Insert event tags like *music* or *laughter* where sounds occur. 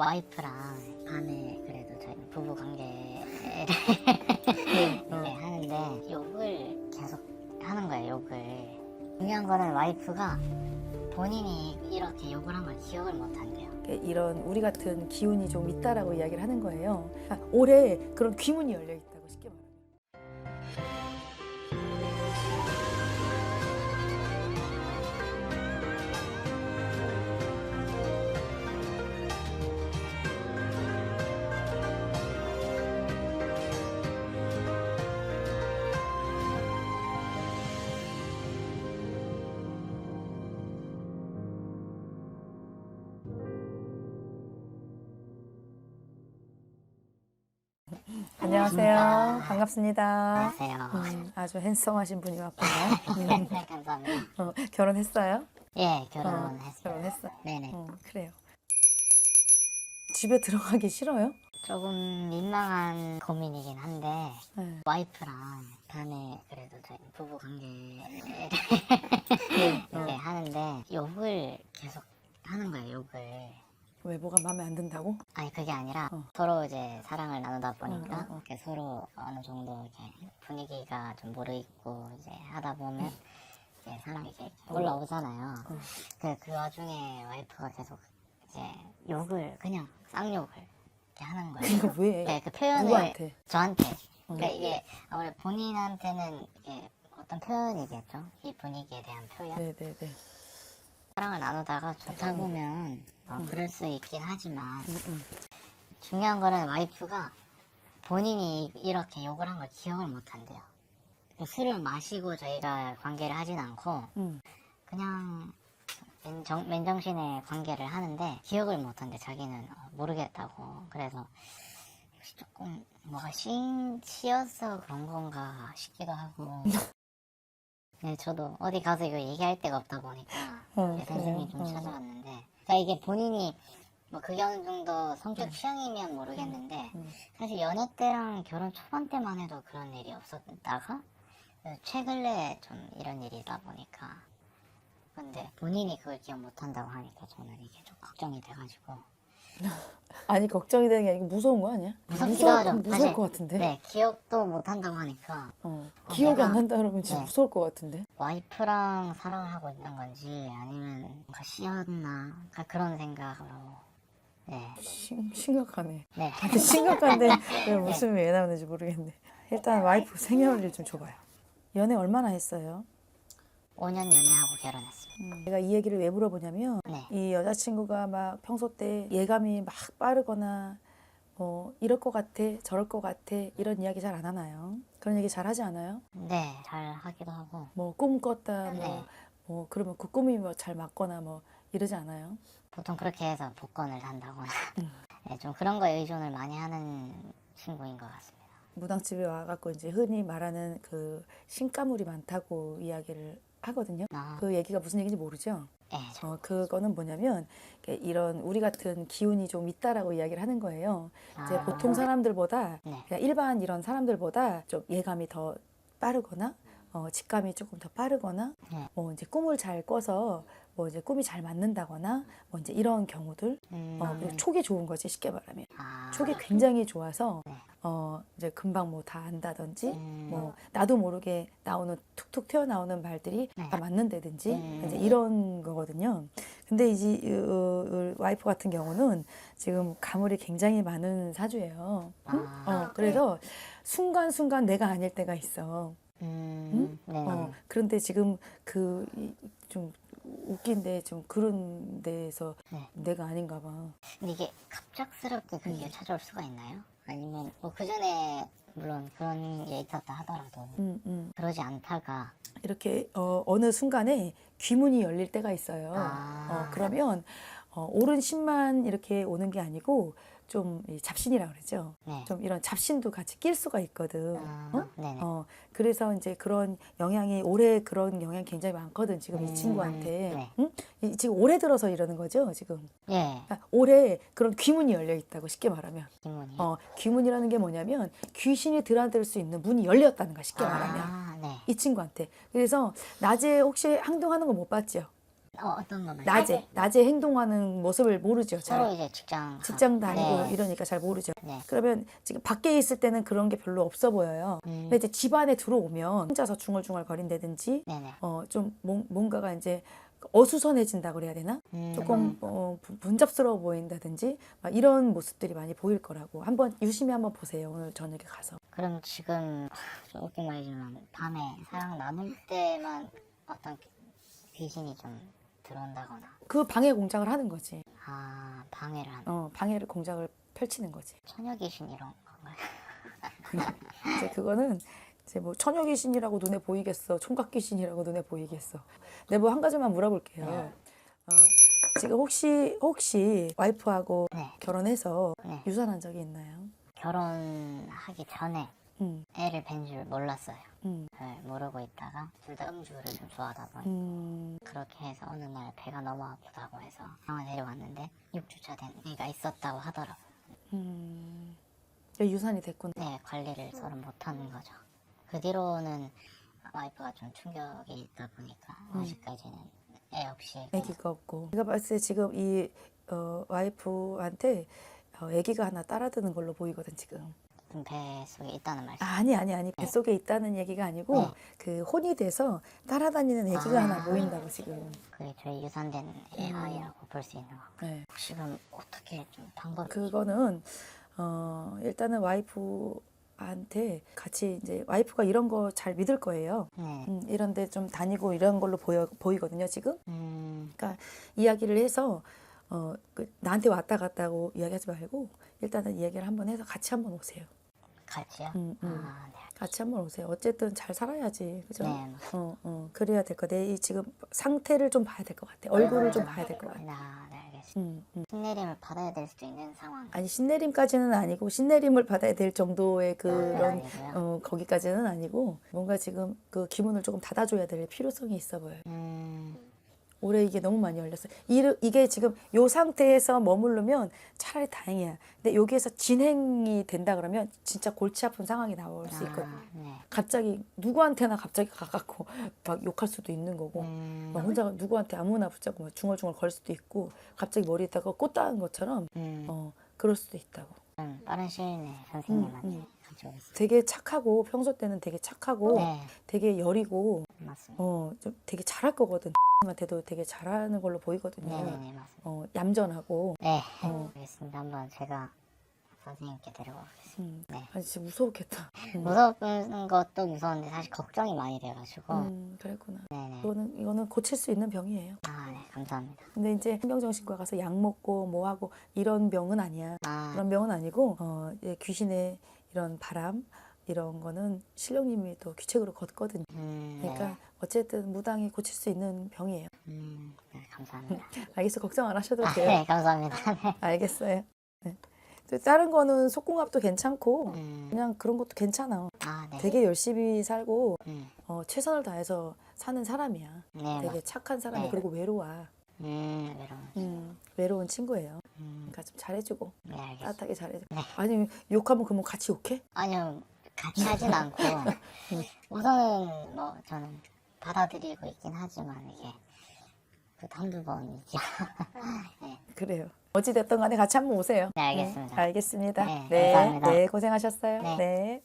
와이프랑 밤에 그래도 저희 부부 관계 네. *laughs* 하는데 욕을 계속 하는 거예요 욕을 중요한 거는 와이프가 본인이 이렇게 욕을 한 걸 기억을 못 한대요 이런 우리 같은 기운이 좀 있다라고 이야기를 하는 거예요. 아, 올해 그런 귀문이 열려 있다고 쉽게 말하면. 안녕하세요. 반갑습니다. 안녕하세요 음, 아주 핸섬하신 분이 왔군요. *laughs* 네 감사합니다 어, 결혼했어요? 예 어, 결혼했어요 결혼했어. 네네 어, 그래요. 집에 들어가기 싫어요? 조금 민망한 고민이긴 한데 네. 와이프랑 밤에 그래도 저희 부부 관계 네. *laughs* 이제 하는데 욕을 계속 하는 거예요 욕을 외모가 마음에 안 든다고? 아니 그게 아니라 어. 서로 이제 사랑을 나누다 이렇게 서로 어느 정도 이렇게 분위기가 좀 무르익고 이제 하다 보면 이제 사랑이 이렇게 올라오잖아요. 어. 그, 그 와중에 와이프가 계속 이제 욕을 그냥 쌍욕을 이렇게 하는 거예요. 이거 왜? 네, 그 표현을 누구한테? 저한테. 어. 그러니까 이게 아무래도 본인한테는 이게 어떤 표현이겠죠. 이 분위기에 대한 표현. 네네네. 사랑을 나누다가 좋다 보면 어, 그럴 수 있긴 하지만 음, 음. 중요한 거는 와이프가 본인이 이렇게 욕을 한 걸 기억을 못 한대요. 그 술을 마시고 저희가 관계를 하진 않고 음. 그냥 맨정, 맨정신에 관계를 하는데 기억을 못 한대 자기는 어, 모르겠다고 그래서 혹시 조금 뭐가 신, 쉬어서 그런 건가 싶기도 하고 *laughs* 네, 저도 어디 가서 이거 얘기할 데가 없다 보니까 어, 네, 선생님이 좀? 어. 찾아왔는데 그러니까 이게 본인이 뭐 그게 어느 정도 성격 취향이면 모르겠는데 음. 사실 연애 때랑 결혼 초반 때만 해도 그런 일이 없었다가 최근에 좀 이런 일이다 보니까 근데 본인이 그걸 기억 못한다고 하니까 저는 이게 좀 걱정이 돼가지고 *laughs* 아니 걱정이 되는 게 아니고 무서운 거 아니야? 무섭기도 하죠. 무서울 사실. 것 같은데. 네 기억도 못한다고 하니까 어. 어, 기억이 내가- 안 난다 그러면 진짜 네. 무서울 것 같은데. 와이프랑 사랑을 하고 있는 건지 아니면 뭔가 그러니까 그런 생각으로 네, 심, 심각하네. 네. 근데 심각한데 왜 웃음이 왜 나오는지 모르겠네. 일단 와이프 생년월일 좀 줘봐요. 연애 얼마나 했어요? 5년 연애하고 결혼했습니다. 음, 내가 이 얘기를 왜 물어보냐면 네. 이 여자친구가 막 평소 때 예감이 막 빠르거나 뭐 이럴 것 같아 저럴 것 같아 이런 이야기 잘 안 하나요? 그런 얘기 잘 하지 않아요? 네, 잘 하기도 하고 뭐 꿈 꿨다 뭐, 네. 뭐 그러면 그 꿈이 뭐 잘 맞거나 뭐 이러지 않아요? 보통 그렇게 해서 복권을 산다거나 음. *laughs* 네, 좀 그런 거에 의존을 많이 하는 친구인 것 같습니다. 무당집에 와갖고 이제 흔히 말하는 그 신가물이 많다고 이야기를 하거든요. 아, 그 얘기가 무슨 얘기인지 모르죠? 네, 저, 어, 그거는 뭐냐면 이렇게 이런 우리 같은 기운이 좀 있다라고 이야기를 하는 거예요. 이제 아. 보통 사람들보다 네. 그냥 일반 이런 사람들보다 좀 예감이 더 빠르거나 어, 직감이 조금 더 빠르거나 네. 뭐 이제 꿈을 잘 꿔서 뭐 이제 꿈이 잘 맞는다거나 뭐 이제 이런 경우들 음, 어, 그리고 촉이 좋은 거지 쉽게 말하면 아, 촉이 굉장히 좋아서 네. 어 이제 금방 뭐 다 안다든지 음. 뭐 나도 모르게 나오는 툭툭 튀어나오는 말들이 네. 다 맞는다든지 음. 이제 이런 거거든요. 근데 이제 어, 와이프 같은 경우는 지금 가물이 굉장히 많은 사주예요. 응? 아, 어, 그래서 순간순간 내가 아닐 때가 있어. 음, 네, 어, 그런데 지금 그좀 웃긴데 좀 그런 데에서 네. 내가 아닌가 봐. 근데 이게 갑작스럽게 그게 음. 찾아올 수가 있나요? 아니면 뭐 그 전에 물론 그런 게 있었다 하더라도 음, 음. 그러지 않다가 이렇게 어, 어느 순간에 귀문이 열릴 때가 있어요. 아. 어, 그러면 어, 옳은 신만 이렇게 오는 게 아니고 좀 이 잡신이라 그러죠. 네. 좀 이런 잡신도 같이 낄 수가 있거든. 아, 어? 네네. 어, 그래서 이제 그런 영향이 올해 그런 영향 이 굉장히 많거든 지금 음, 이 친구한테. 네. 응? 이, 지금 올해 들어서 이러는 거죠 지금. 예, 아, 올해 그런 귀문이 열려 있다고 쉽게 말하면. 기문이. 어, 귀문이라는 게 뭐냐면 귀신이 드나들 수 있는 문이 열렸다는 거 쉽게 말하면. 아, 네. 이 친구한테. 그래서 낮에 혹시 항동하는 거 못 봤죠? 어, 어떤 거 말이에요? 낮에 낮에 행동하는 모습을 모르죠. 잘. 서로 이제 직장 직장 다니고 네. 이러니까 잘 모르죠. 네. 그러면 지금 밖에 있을 때는 그런 게 별로 없어 보여요. 음. 근데 이제 집 안에 들어오면 혼자서 중얼중얼 거린다든지 네네. 어 좀 뭔가가 이제 어수선해진다 그래야 되나? 음. 조금 어, 분- 분잡스러워 보인다든지 막 이런 모습들이 많이 보일 거라고 한번 유심히 한번 보세요 오늘 저녁에 가서 그럼 지금 좀 웃긴 말이지만 밤에 사랑 나눌 때만 어떤 귀신이 좀 들어온다거나 그 방해 공작을 하는 거지 아 방해를 하는 어 방해를 공작을 펼치는 거지 처녀 귀신 이런 건가요? *laughs* 이제 그거는 이제 뭐 처녀 귀신이라고 눈에 보이겠어 총각 귀신이라고 눈에 보이겠어 내가 뭐한 가지만 물어볼게요 네. 어, 지금 혹시 혹시 와이프하고 네. 결혼해서 네. 유산한 적이 있나요? 결혼하기 전에 음, 애를 뵌 줄 몰랐어요. 음, 네, 모르고 있다가 둘 다 음주를 좀 좋아하다 보니 음, 그렇게 해서 어느 날 배가 너무 아프다고 해서 병원 내려왔는데 6주차 된 애가 있었다고 하더라고요. 음. 유산이 됐구나. 네, 관리를 서로 못하는 거죠. 그 뒤로는 와이프가 좀 충격이 있다 보니까 아직까지는 애 없이 아기가 없고. 제가 봤을 때 지금 이 어, 와이프한테 어, 아기가 하나 따라드는 걸로 보이거든 지금. 좀배 속에 있다는 말씀. 아, 아니 아니 아니 뱃속에 있다는 얘기가 아니고 네. 그 혼이 돼서 따라다니는 아기가 아. 하나 보인다고 지금. 그게 저희 유산된 애 아이라고 볼 수 있는 거고. 네. 그럼 어떻게 좀 방법이 그거는 어, 일단은 와이프 한테 같이 이제 와이프가 이런 거 잘 믿을 거예요. 네. 음, 이런데 좀 다니고 이런 걸로 보여 보이거든요 지금. 음, 그러니까 이야기를 해서 어, 그 나한테 왔다 갔다고 이야기하지 말고 일단은 이야기를 한번 해서 같이 한번 오세요. 같이요? 음, 음. 아, 네. 같이 한번 오세요. 어쨌든 잘 살아야지, 그죠? 네, 맞습니다. 어, 어, 그래야 될것 같아. 이 지금 상태를 좀 봐야 될 것 같아. 얼굴을 좀 봐야 될 것 같아. 아, 네, 알겠습니다. 음, 음. 신내림을 받아야 될 수도 있는 상황. 아니 신내림까지는 아니고 신내림을 받아야 될 정도의 네, 그런 아니고요. 어, 거기까지는 아니고 뭔가 지금 그 기문을 조금 닫아줘야 될 필요성이 있어 보여요. 음, 올해 이게 너무 많이 열렸어요. 이, 이게 지금 요 상태에서 머무르면 차라리 다행이야. 근데 여기에서 진행이 된다 그러면 진짜 골치 아픈 상황이 나올 수 있거든. 아, 네. 갑자기 누구한테나 갑자기 가갖고 *laughs* 막 욕할 수도 있는 거고 음, 막 혼자 누구한테 아무나 붙잡고 막 중얼중얼 걸 수도 있고 갑자기 머리에다가 꽃 닿은 것처럼 음, 어 그럴 수도 있다고. 좀 빠른 시일 내에 선생님한테 음, 음. 되게 착하고 평소 때는 되게 착하고 네, 되게 여리고 맞습니다. 어 좀 되게 잘할 거거든. 한테도 되게 잘하는 걸로 보이거든요. 네, 네, 네, 맞습니다. 어 얌전하고 네, 어. 알겠습니다. 한번 제가 선생님께 데리고 오겠습니다. 음, 네. 아니 진짜 무서웠겠다. *laughs* 음, 무서운 것도 무서운데 사실 걱정이 많이 돼가지고. 음, 그랬구나. 네네. 이거는 이거는 고칠 수 있는 병이에요. 아, 네, 감사합니다. 근데 이제 신경정신과 가서 약 먹고 뭐 하고 이런 병은 아니야. 아, 그런 병은 아니고 어, 이제 귀신의 이런 바람 이런 거는 신령님이 또 귀책으로 걷거든요. 음, 그러니까 네. 어쨌든 무당이 고칠 수 있는 병이에요. 음, 네, 감사합니다. *laughs* 알겠어 걱정 안 하셔도 아, 돼요. 네, 감사합니다. 네. *laughs* 알겠어요. 네. 또 다른 거는 속궁합도 괜찮고 음, 그냥 그런 것도 괜찮아. 아, 네. 되게 열심히 살고 음, 어, 최선을 다해서 사는 사람이야. 네, 되게 맞- 착한 사람이 네. 그리고 외로워. 음, 외로운. 음, 외로운 친구예요. 음, 그러니까 좀 잘해주고 네, 알겠습니다. 따뜻하게 잘해줘. 네. 아니 욕하면 그러면 같이 욕해? 아니요, 같이 하진 않고, *laughs* 우선은 뭐, 저는 받아들이고 있긴 하지만, 이게, 그 한두 번이죠. *laughs* 네, 그래요. 어찌 됐든 간에 같이 한번 오세요. 네, 알겠습니다. 네, 알겠습니다. 네, 네, 감사합니다. 네, 고생하셨어요. 네. 네.